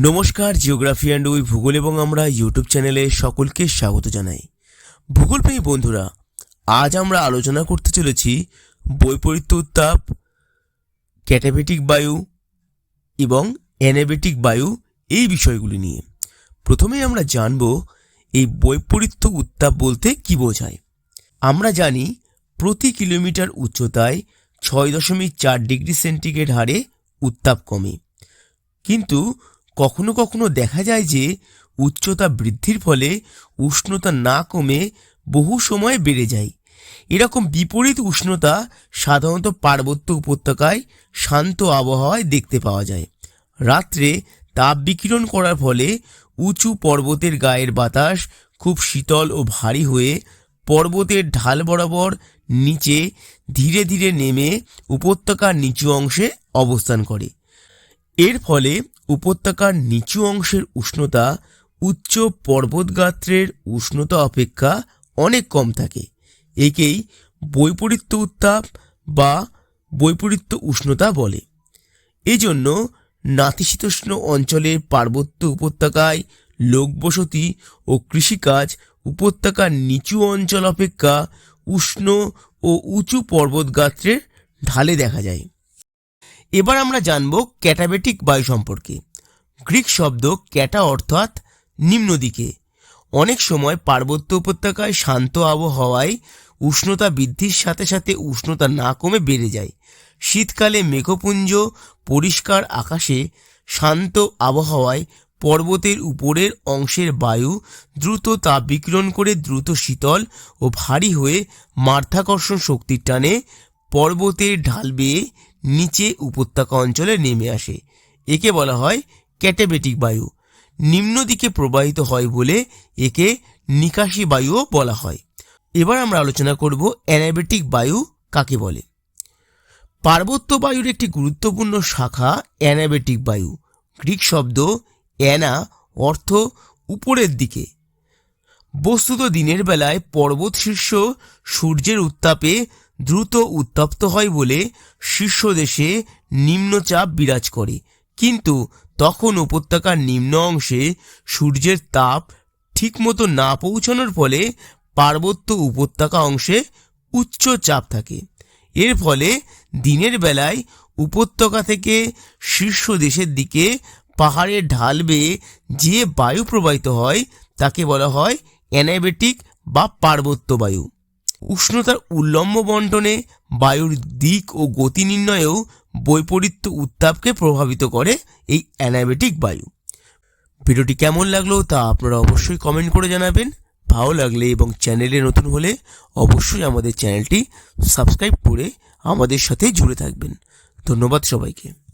নমস্কার, geography and we ভূগোল এবং আমরা ইউটিউব চ্যানেলে সকলকে স্বাগত জানাই। ভূগোলপ্রেমী বন্ধুরা, আজ আমরা আলোচনা করতে চলেছি বৈপরীত্য উত্তাপ, ক্যাটাবেটিক বায়ু এবং অ্যানাবেটিক বায়ু এই বিষয়গুলি নিয়ে। প্রথমেই আমরা জানব এই বৈপরীত্য উত্তাপ বলতে কি বোঝায়। আমরা জানি প্রতি কিলোমিটার উচ্চতায় ছয় দশমিক চার ডিগ্রি সেন্টিগ্রেড হারে উত্তাপ কমে। কিন্তু কখনো কখনো দেখা যায় যে উচ্চতা বৃদ্ধির ফলে উষ্ণতা না কমে বহু সময় বেড়ে যায়। এরকম বিপরীত উষ্ণতা সাধারণত পার্বত্য উপত্যকায় শান্ত আবহাওয়ায় দেখতে পাওয়া যায়। রাত্রে তাপ বিকিরণ করার ফলে উঁচু পর্বতের গায়ের বাতাস খুব শীতল ও ভারী হয়ে পর্বতের ঢাল বরাবর নিচে ধীরে ধীরে নেমে উপত্যকার নিচু অংশে অবস্থান করে। এর ফলে উপত্যকার নিচু অংশের উষ্ণতা উচ্চ পর্বতগাত্রের উষ্ণতা অপেক্ষা অনেক কম থাকে। একেই বৈপরীত্য উত্তাপ বা বৈপরীত্য উষ্ণতা বলে। এজন্য নাতিশীতোষ্ণ অঞ্চলের পার্বত্য উপত্যকায় লোকবসতি ও কৃষিকাজ উপত্যকার নিচু অঞ্চল অপেক্ষা উষ্ণ ও উঁচু পর্বতগাত্রের ঢালে দেখা যায়। এবার আমরা জানব ক্যাটাবেটিক বায়ু সম্পর্কে। গ্রিক শব্দ ক্যাটা অর্থাৎ নিম্ন দিকে। অনেক সময় পার্বত্য উপত্যকায় শান্ত আবহাওয়ায় উষ্ণতা বৃদ্ধির সাথে সাথে উষ্ণতা না কমে বেড়ে যায়। শীতকালে মেঘপুঞ্জ, পরিষ্কার আকাশে শান্ত আবহাওয়ায় পর্বতের উপরের অংশের বায়ু দ্রুত তাপ বিকিরণ করে দ্রুত শীতল ও ভারী হয়ে মাধ্যাকর্ষণ শক্তির টানে পর্বতের ঢাল বেয়ে নিচে উপত্যকা অঞ্চলে নেমে আসে। একে বলা হয় ক্যাটাবেটিক বায়ু। নিম্ন দিকে প্রবাহিত হয় বলে একে নিকাশি বায়ুও বলা হয়। এবার আমরা আলোচনা করব অ্যানাবেটিক বায়ু কাকে বলে। পার্বত্য বায়ুর একটি গুরুত্বপূর্ণ শাখা অ্যানাবেটিক বায়ু। গ্রিক শব্দ অ্যানা অর্থ উপরের দিকে। বস্তুত দিনের বেলায় পর্বত শীর্ষ সূর্যের উত্তাপে দ্রুত উত্তপ্ত হয় বলে শীর্ষদেশে নিম্নচাপ বিরাজ করে। কিন্তু তখন উপত্যকার নিম্ন অংশে সূর্যের তাপ ঠিকমতো না পৌঁছানোর ফলে পার্বত্য উপত্যকা অংশে উচ্চ চাপ থাকে। এর ফলে দিনের বেলায় উপত্যকা থেকে শীর্ষ দেশের দিকে পাহাড়ের ঢাল বেয়ে যে বায়ু প্রবাহিত হয়, তাকে বলা হয় অ্যানাবেটিক বা পার্বত্য বায়ু। উষ্ণতার উল্লম্ব বন্টনে বায়ুর দিক ও গতি নির্ণয়েও বৈপরীত্য উত্তাপকে প্রভাবিত করে এই অ্যানাবেটিক বায়ু। ভিডিওটি কেমন লাগল তা আপনারা অবশ্যই কমেন্ট করে জানাবেন। ভালো লাগলে এবং চ্যানেলে নতুন হলে অবশ্যই আমাদের চ্যানেলটি সাবস্ক্রাইব করে আমাদের সাথে জুড়ে থাকবেন। ধন্যবাদ সবাইকে।